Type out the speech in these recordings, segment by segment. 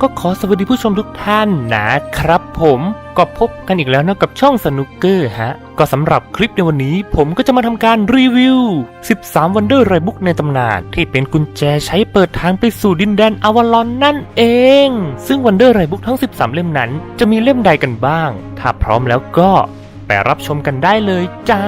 ก็ขอสวัสดีผู้ชมทุกท่านนะครับผมก็พบกันอีกแล้วนะกับช่องสนุกเกอร์ฮะ ก็สำหรับคลิปในวันนี้ ผมก็จะมาทำการรีวิว 13วันเดอร์ไรบุ๊กในตำนาน ที่เป็นกุญแจใช้เปิดทางไปสู่ดินแดนอวลอนนั่นเอง ซึ่งวันเดอร์ไรบุ๊กทั้ง 13 เล่มนั้น จะมีเล่มใดกันบ้าง ถ้าพร้อมแล้วก็ไปรับชมกันได้เลยจ้า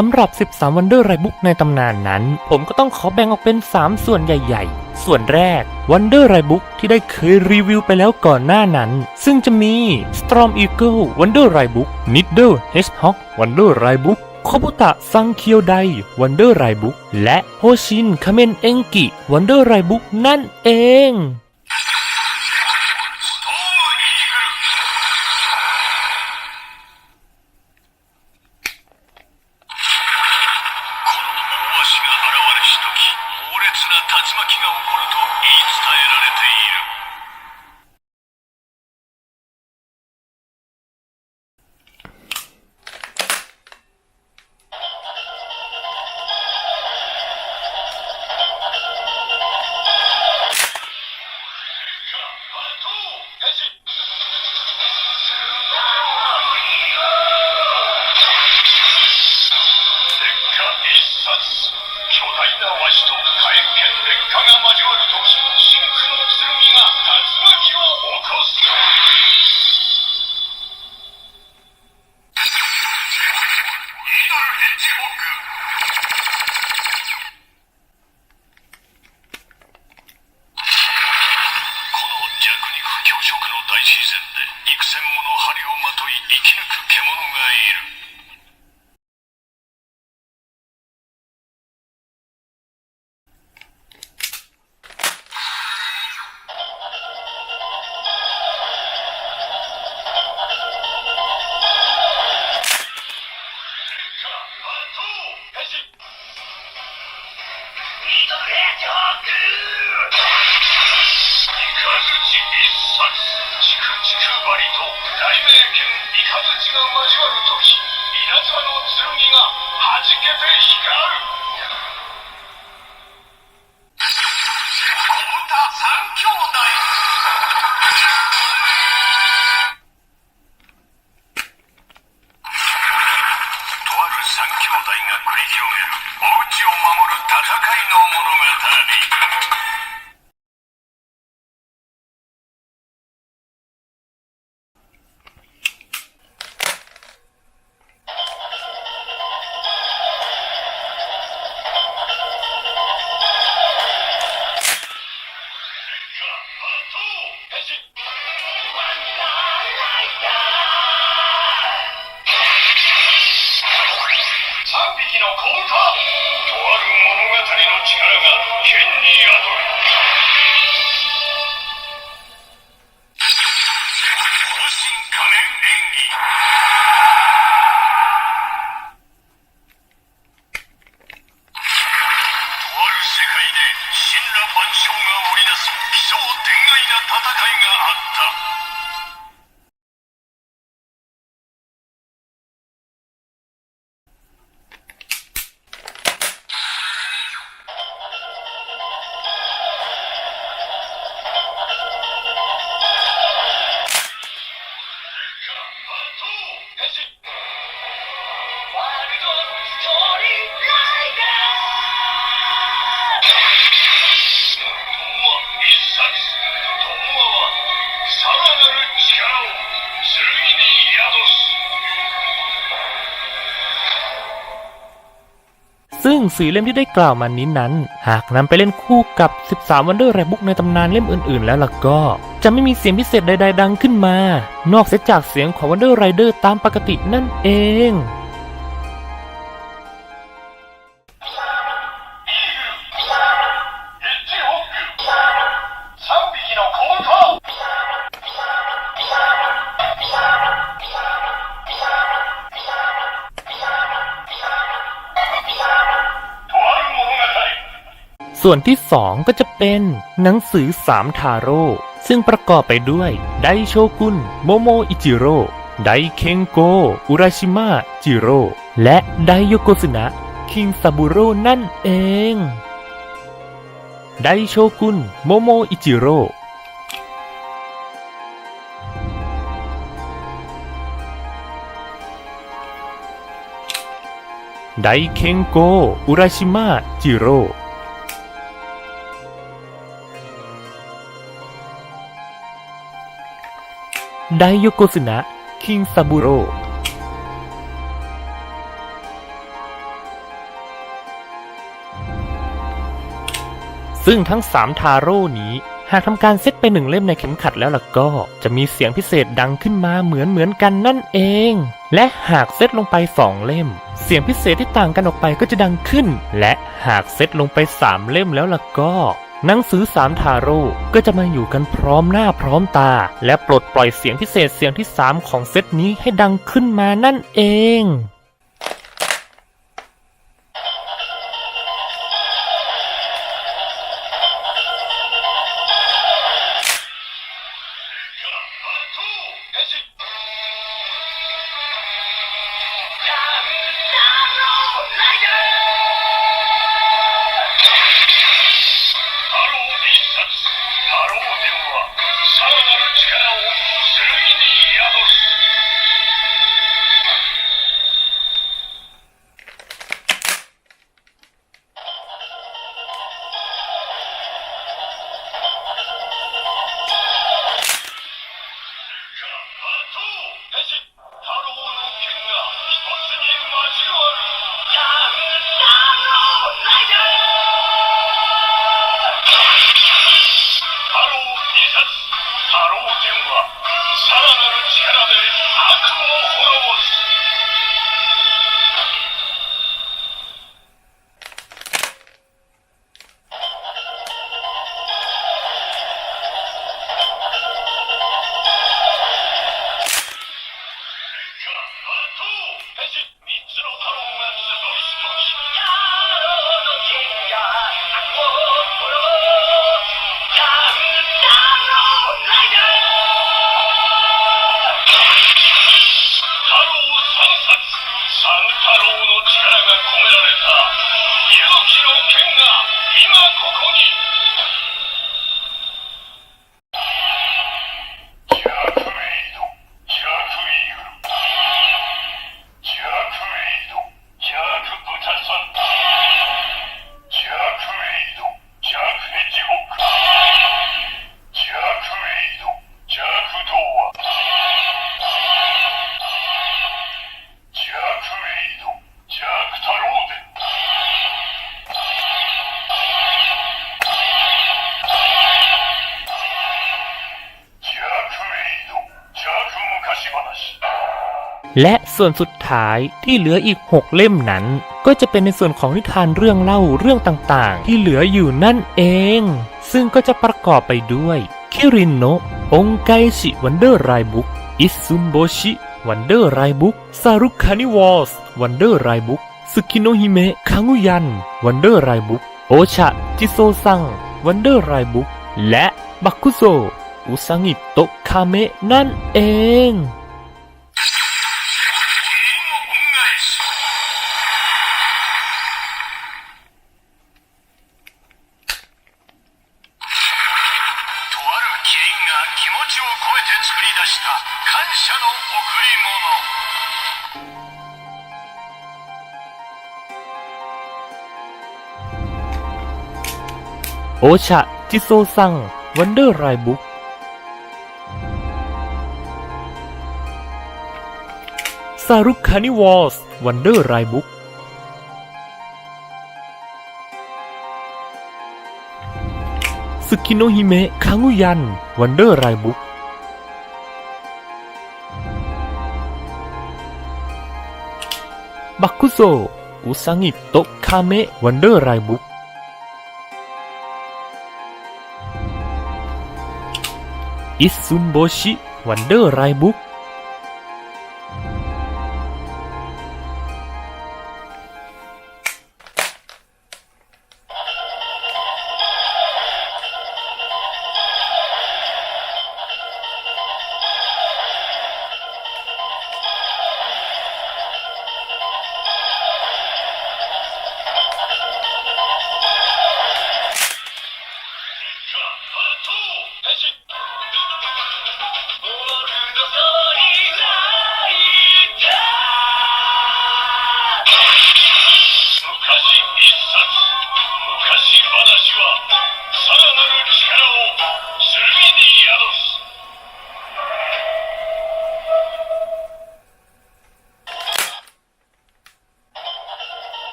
สำหรับ 13วันเดอร์ไรบุ๊กในตำนานนั้น ผมก็ต้องขอแบ่งออกเป็น 3 ส่วนใหญ่ ๆ ส่วนแรกวันเดอร์ไรบุ๊กที่ได้เคยรีวิวไปแล้วก่อนหน้านั้น ซึ่งจะมี Storm Eagle Wonder r i Book Needle Hedgehog Wonder r i Book โคบุตะซังเคียวไดวันเดอร์ไรบุ๊กและโฮชินคาเมนเองกิวันเดอร์ไรบุ๊กนั่นเอง が交わる時稲妻の剣がはじけて光る。 ซึ่งสี่เล่มที่ได้กล่าวมานี้นั้น หากนำไปเล่นคู่กับ 13 วันเดอร์ไรบุ๊กในตำนานเล่มอื่นๆ แล้วล่ะก็ จะไม่มีเสียงพิเศษใดๆดังขึ้นมา นอกเสียจากเสียงของวันเดอร์ไรเดอร์ตามปกตินั่นเอง「 ส่วนที่สองก็จะเป็นหนังสือสามทาโร่ซึ่งประกอบไปด้วย ไดโชกุนโมโมอิจิโร่ไดเคนโก อุราชิมะจิโร่ และไดโยโกสึนะ คิงซาบุโร่นั่นเอง ไดโชกุนโมโมอิจิโร่ไดเคนโก อุราชิมะจิโร่ ไดโยโกสึนะ คิงซาบุโร่ซึ่งทั้ง 3 ทาโร่นี้ หากทำการเซตไปหนึ่งเล่มในเข็มขัดแล้วล่ะก็ จะมีเสียงพิเศษดังขึ้นมาเหมือนเหมือนกันนั่นเอง และหากเซตลงไป 2 เล่ม เสียงพิเศษที่ต่างกันออกไปก็จะดังขึ้น และหากเซตลงไป 3 เล่มแล้วล่ะก็ หนังสือสามทาโร่ก็จะมาอยู่กันพร้อมหน้าพร้อมตา และปลดปล่อยเสียงพิเศษเสียงที่ 3 ของเซตนี้ให้ดังขึ้นมานั่นเอง ส่วนสุดท้ายที่เหลืออีก 6 เล่มนั้น ก็จะเป็นในส่วนของนิทานเรื่องเล่าเรื่องต่างๆ ที่เหลืออยู่นั่นเอง ซึ่งก็จะประกอบไปด้วยคิรินโนะองไกชิวันเดอร์ไรบุ๊กอิซุนโบชิวันเดอร์ไรบุ๊กซารุคานิวอสวันเดอร์ไรบุ๊กสึกิโนฮิเมะคังุยันวันเดอร์ไรบุ๊กโอชะจิโซซังวันเดอร์ไรบุ๊กและบักคุโซอุซังิโตคาเมะนั่นเอง โอชะ จิโซซัง วันเดอร์ไรบุ๊ก ซารุคานิวอส์วันเดอร์ไรบุ๊กสึกิโนฮิเมะคังุยันวันเดอร์ไรบุ๊กบักคุโซอุซังิโตะคาเมะวันเดอร์ไรบุ๊กอิซุนโบชิวันเดอร์ไรบุ๊ก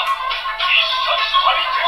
一殺ありて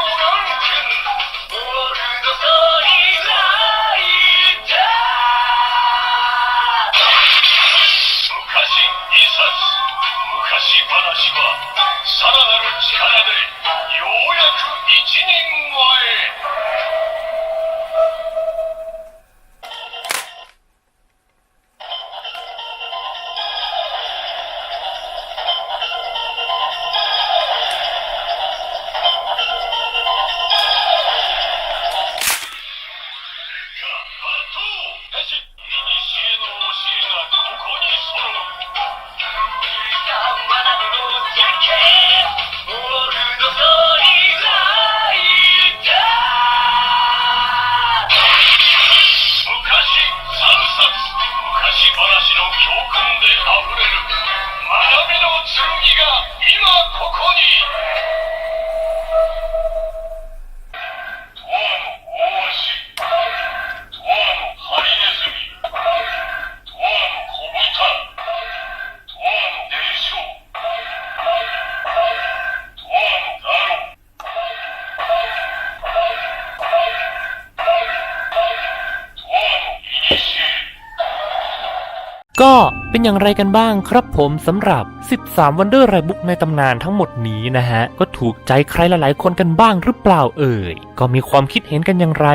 ก็เป็นอย่างไรกันบ้างครับผมสำหรับ 13 Wonder r i Book ในตำนานทั้งหมดนี้นะฮะ ก็ถูกใจใครหลายๆ คนกันบ้างหรือเปล่าเอ่ย ก็มีความคิดเห็นกันอย่างไร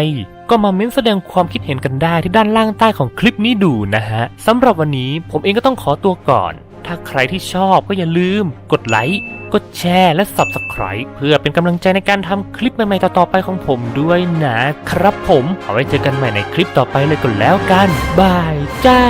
ก็มาเม้นแสดงความคิดเห็นกันได้ที่ด้านล่างใต้ของคลิปนี้ดูนะฮะสำหรับวันนี้ผมเองก็ต้องขอตัวก่อน ถ้าใครที่ชอบก็อย่าลืม กดไลค์กดแชร์และ Subscribe เพื่อเป็นกำลังใจในการทำคลิปใหม่ๆต่อๆไปของผมด้วยนะครับผม เอาไว้เจอกันใหม่ในคลิปต่อไปเลยก็แล้วกันบายจ้า